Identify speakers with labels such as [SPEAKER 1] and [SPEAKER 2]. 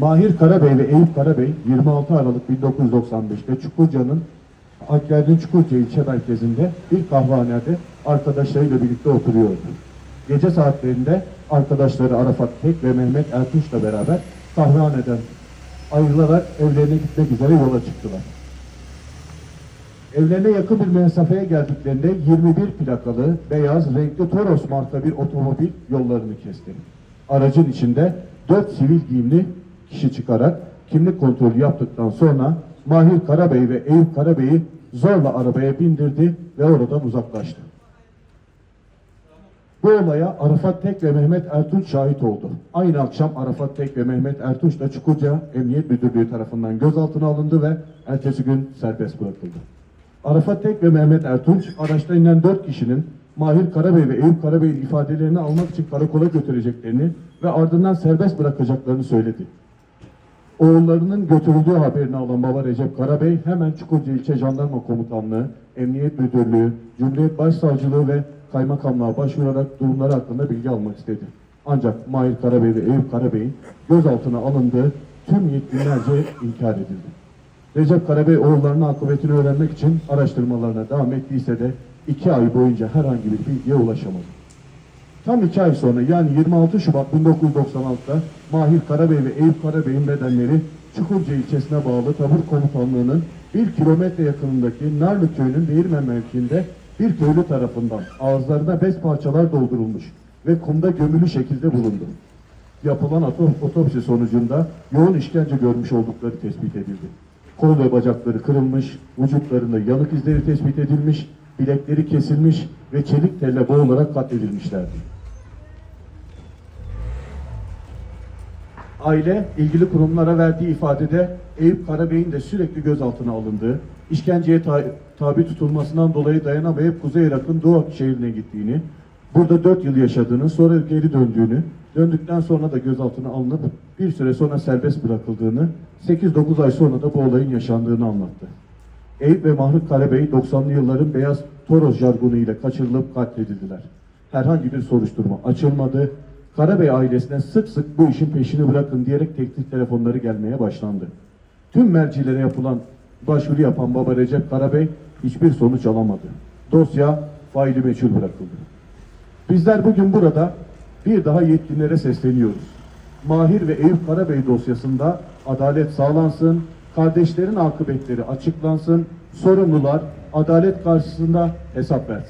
[SPEAKER 1] Mahir Karabey ve Eyüp Karabey 26 Aralık 1995'te Çukurca'nın Akgerdin Çukurca ilçe merkezinde bir kahvehanede arkadaşlarıyla birlikte oturuyordu. Gece saatlerinde arkadaşları Arafat Tek ve Mehmet Ertunç'la beraber kahvehaneden ayrılarak evlerine gitmek üzere yola çıktılar. Evlerine yakın bir mesafeye geldiklerinde 21 plakalı beyaz renkli Toros marka bir otomobil yollarını kesti. Aracın içinde 4 sivil giyimli kişi çıkarak kimlik kontrolü yaptıktan sonra Mahir Karabey ve Eyüp Karabey'i zorla arabaya bindirdi ve oradan uzaklaştı. Bu olaya Arafat Tek ve Mehmet Ertunç şahit oldu. Aynı akşam Arafat Tek ve Mehmet Ertunç da Çukurca Emniyet Müdürlüğü tarafından gözaltına alındı ve ertesi gün serbest bırakıldı. Arafat Tek ve Mehmet Ertunç araçta inen dört kişinin Mahir Karabey ve Eyüp Karabey'in ifadelerini almak için karakola götüreceklerini ve ardından serbest bırakacaklarını söyledi. Oğullarının götürüldüğü haberini alan baba Recep Karabey hemen Çukurca İlçe Jandarma Komutanlığı, Emniyet Müdürlüğü, Cumhuriyet Başsavcılığı ve Kaymakamlığa başvurarak durumları hakkında bilgi almak istedi. Ancak Mahir Karabey ve Eyüp Karabey'in gözaltına alındığı tüm yetkilerce inkar edildi. Recep Karabey oğullarının akıbetini öğrenmek için araştırmalarına devam ettiyse de iki ay boyunca herhangi bir bilgiye ulaşamadı. Tam iki ay sonra yani 26 Şubat 1996'da Mahir Karabey ve Eyüp Karabey'in bedenleri Çukurca ilçesine bağlı tabur komutanlığının bir kilometre yakınındaki Narlı köyünün Değirmen mevkiinde bir köylü tarafından ağızlarına bez parçalar doldurulmuş ve kumda gömülü şekilde bulundu. Yapılan otopsi sonucunda yoğun işkence görmüş oldukları tespit edildi. Kol ve bacakları kırılmış, vücutlarında yanık izleri tespit edilmiş, bilekleri kesilmiş ve çelik telle boğularak katledilmişlerdi. Aile ilgili kurumlara verdiği ifadede Eyüp Karabey'in de sürekli gözaltına alındığı, işkenceye ta- tabi tutulmasından dolayı dayanamayıp Kuzey Irak'ın Doğu şehrine gittiğini, burada 4 yıl yaşadığını, sonra geri döndüğünü, döndükten sonra da gözaltına alınıp bir süre sonra serbest bırakıldığını, 8-9 ay sonra da bu olayın yaşandığını anlattı. Eyüp ve Mahmut Karabey 90'lı yılların beyaz Toros jargonu ile kaçırılıp katledildiler. Herhangi bir soruşturma açılmadı. Karabey ailesine sık sık bu işin peşini bırakın diyerek teklif telefonları gelmeye başlandı. Tüm mercilere yapılan başvuru yapan baba Recep Karabey hiçbir sonuç alamadı. Dosya faili meçhul bırakıldı. Bizler bugün burada bir daha yetkililere sesleniyoruz. Mahir ve Eyüp Karabey dosyasında adalet sağlansın, kardeşlerin akıbetleri açıklansın, sorumlular adalet karşısında hesap versin.